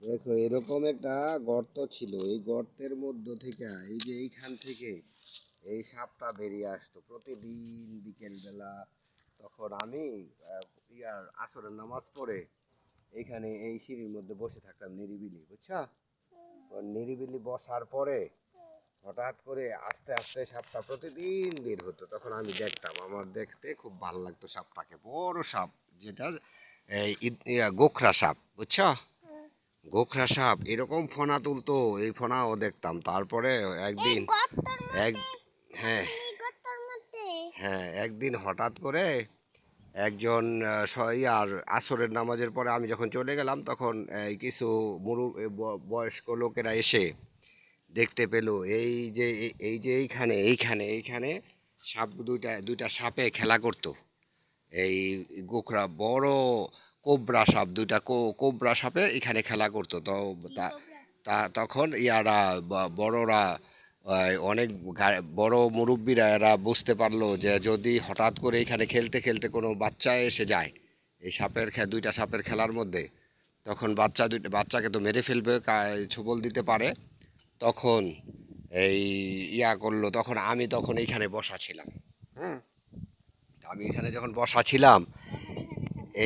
দেখো এরকম একটা গর্ত ছিল। এই গর্তের মধ্য থেকে এই যে এইখান থেকে এই সাপটা বেরিয়ে আসতো। প্রতিদিন বিকেলবেলা তখন আমি ইয়ার আসরের নামাজ পড়ে এইখানে এই সিঁড়ির মধ্যে বসে থাকতাম নিরিবিলি বুঝছ? নিরিবিলি বসার পরে হঠাৎ করে আস্তে আস্তে সাপটা প্রতিদিন বের হতো। তখন আমি দেখতাম আমার দেখতে খুব ভালো লাগতো সাপটাকে। বড় সাপ যেটা গোখরা সাপ বুঝছ? গোখরা সাপ এরকম ফোনা তুলতো এই ফোনাও দেখতাম। তারপরে একদিন এক হ্যাঁ। হ্যাঁ একদিন হঠাৎ করে একজন ইয়ার আসরের নামাজের পরে আমি যখন চলে গেলাম তখন এই কিছু মুরু বয়স্ক লোকেরা এসে দেখতে পেল এই যে এই- এই যে এইখানে এইখানে এইখানে সাপ দুইটা দুইটা সাপে খেলা করতো। এই গোখরা বড় কোবরা সাপ, দুইটা কোবরা সাপে এখানে খেলা করতো। তো তা তখন ইয়ারা বড়রা অনেক বড় মুরব্বীরা এরা বুঝতে পারল যে যদি হঠাৎ করে এখানে খেলতে খেলতে কোনো বাচ্চা এসে যায়, এই সাপের দুইটা সাপের খেলার মধ্যে, তখন বাচ্চা দুইটা বাচ্চাকে তো মেরে ফেলবে ছোবল দিতে পারে। তখন এই ইয়া করল, তখন আমি তখন এইখানে বসা ছিলাম হুম আমি এখানে যখন বসা ছিলাম,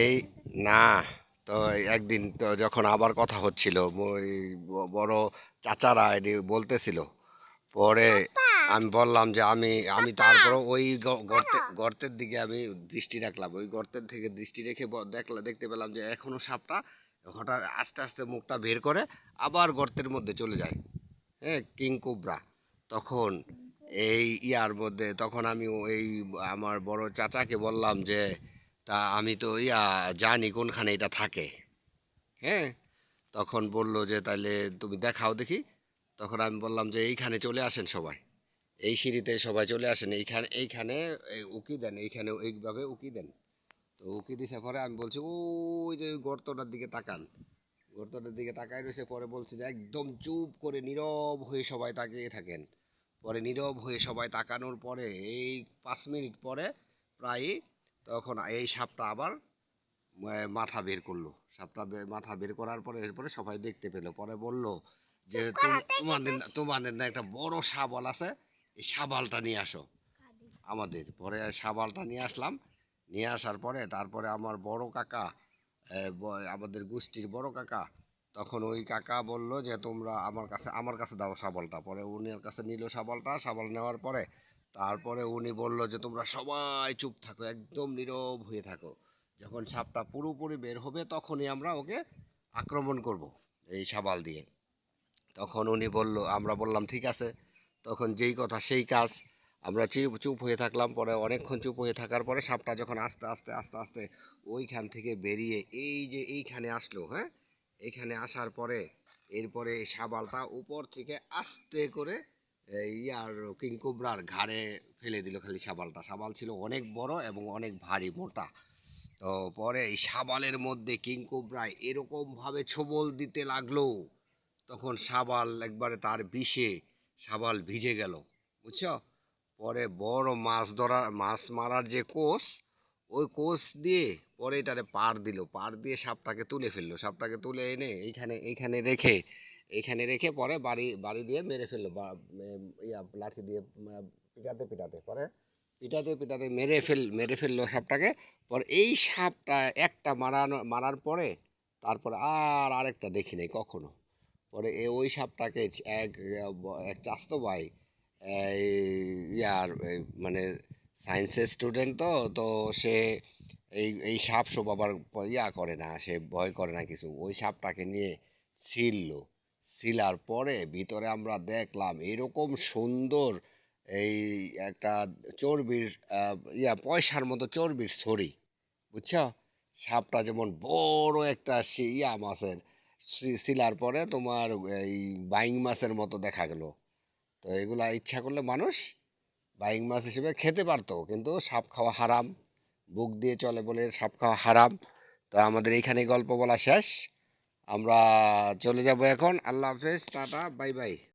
এই না তো একদিন তো যখন আবার কথা হচ্ছিল ওই বড় চাচারা এটি বলতেছিল। পরে আমি বললাম যে আমি আমি তারপর ওই গর্তে গর্তের দিকে আমি দৃষ্টি রাখলাম। ওই গর্তের থেকে দৃষ্টি রেখে ব- দেখলা দেখতে পেলাম যে এখনও সাপটা হঠাৎ আস্তে আস্তে মুখটা বের করে আবার গর্তের মধ্যে চলে যায়। হ্যাঁ কিং কোবরা। তখন এই ইয়ার মধ্যে তখন আমি ওই আমার বড় চাচাকে বললাম যে তা আমি তো ইয়া জানি কোনখানে এটা থাকে। হ্যাঁ? তখন বলল যে তাহলে তুমি দেখাও দেখি। তখন আমি বললাম যে, এইখানে চলে আসেন সবাই। এই সিঁড়িতে সবাই চলে আসেন। এইখানে এইখানে এই উকি দেন। এইখানে এইভাবে উকি দেন। তো উকি দিছে পরে আমি বলছি, ওই যে গর্তটার দিকে তাকান। গর্তটার দিকে তাকায় রয়েছে। পরে বলছি যে, একদম চুপ করে নীরব হয়ে সবাই তাকিয়ে থাকেন। পরে নীরব হয়ে সবাই তাকানোর পরে, এই পাঁচ মিনিট পরে প্রায় তখন এই সাপটা আবার মাথা বের করল। সাপটা মাথা বের করার পরে এরপরে সবাই দেখতে পেল। পরে বলল যে তোমাদের না- তোমাদের না একটা বড় শাবল আছে এই শাবালটা নিয়ে আসো। আমাদের। পরে শাবালটা নিয়ে আসলাম। নিয়ে আসার পরে তারপরে আমার বড় কাকা আমাদের গোষ্ঠীর বড় কাকা তখন ওই কাকা বলল যে তোমরা আমার কাছে আমার কাছে দাও শাবলটা। পরে উনি কাছে নিল শাবলটা। শাবল নেওয়ার পরে তারপরে উনি বলল যে, তোমরা সবাই চুপ থাকো, একদম নীরব হয়ে থাকো। যখন সাপটা পুরোপুরি বের হবে, তখনই আমরা ওকে আক্রমণ করব এই সাবাল দিয়ে। তখন উনি বলল, আমরা বললাম, ঠিক আছে। তখন যেই কথা, সেই কাজ, আমরা চুপ চুপ হয়ে থাকলাম। পরে অনেকক্ষণ চুপ হয়ে থাকার পরে সাপটা যখন আস্তে আস্তে আস্তে আস্তে ওইখান থেকে বেরিয়ে এই যে, এইখানে আসলো হ্যাঁ? এইখানে আসার পরে, এরপরে সাবালটা উপর থেকে আস্তে করে এই ইয়ার কিংকুবরার ঘাড়ে ফেলে দিল খালি সাবালটা। সাবাল ছিল অনেক বড় এবং অনেক ভারী মোটা। তো পরে এই শাবালের মধ্যে কিংকুবরায় এরকম ভাবে ছোবল দিতে লাগল, তখন সাবাল একবারে তার বিষে সাবাল ভিজে গেল, বুঝছ? পরে বড় মাছ ধরার মাছ মারার যে কোষ, ওই কোষ দিয়ে পরে এটারে পার দিল। পার দিয়ে সাপটাকে তুলে ফেলল। সাপটাকে তুলে এনে এইখানে এইখানে রেখে এইখানে রেখে পরে বাড়ি বাড়ি দিয়ে মেরে ফেলল। বা ইয়া, লাঠি দিয়ে পিটাতে পিটাতে। পরে পিটাতে পিটাতে মেরে ফেল, মেরে ফেলল সাপটাকে। পরে এই সাপটা একটা মারানো, মারার পরে তারপরে আর আরেকটা দেখি নাই, কখনো। পরে এ, ওই সাপটাকে এক এক চাস্তো ভাই ইয়ার মানে সায়েন্সের স্টুডেন্ট তো তো সে এই এই সাপ সব আবার ইয়া করে না, সে ভয় করে না কিছু। ওই সাপটাকে নিয়ে ছিললো। ছিলার পরে ভিতরে আমরা দেখলাম এরকম সুন্দর এই একটা চর্বির ইয়া পয়সার মতো চর্বির ছড়ি, বুঝছ? সাপটা যেমন বড় একটা ইয়া মাছের শিলার পরে তোমার এই বাইং মাছের মতো দেখা গেল। তো এগুলা ইচ্ছা করলে মানুষ বাইং মাছ হিসেবে খেতে পারতো, কিন্তু সাপ খাওয়া হারাম, বুক দিয়ে চলে বলে সাপ খাওয়া হারাম। তো আমাদের এইখানে গল্প বলা শেষ। আমরা চলে যাব এখন। আল্লাহ হাফেজ টাটা বাই বাই।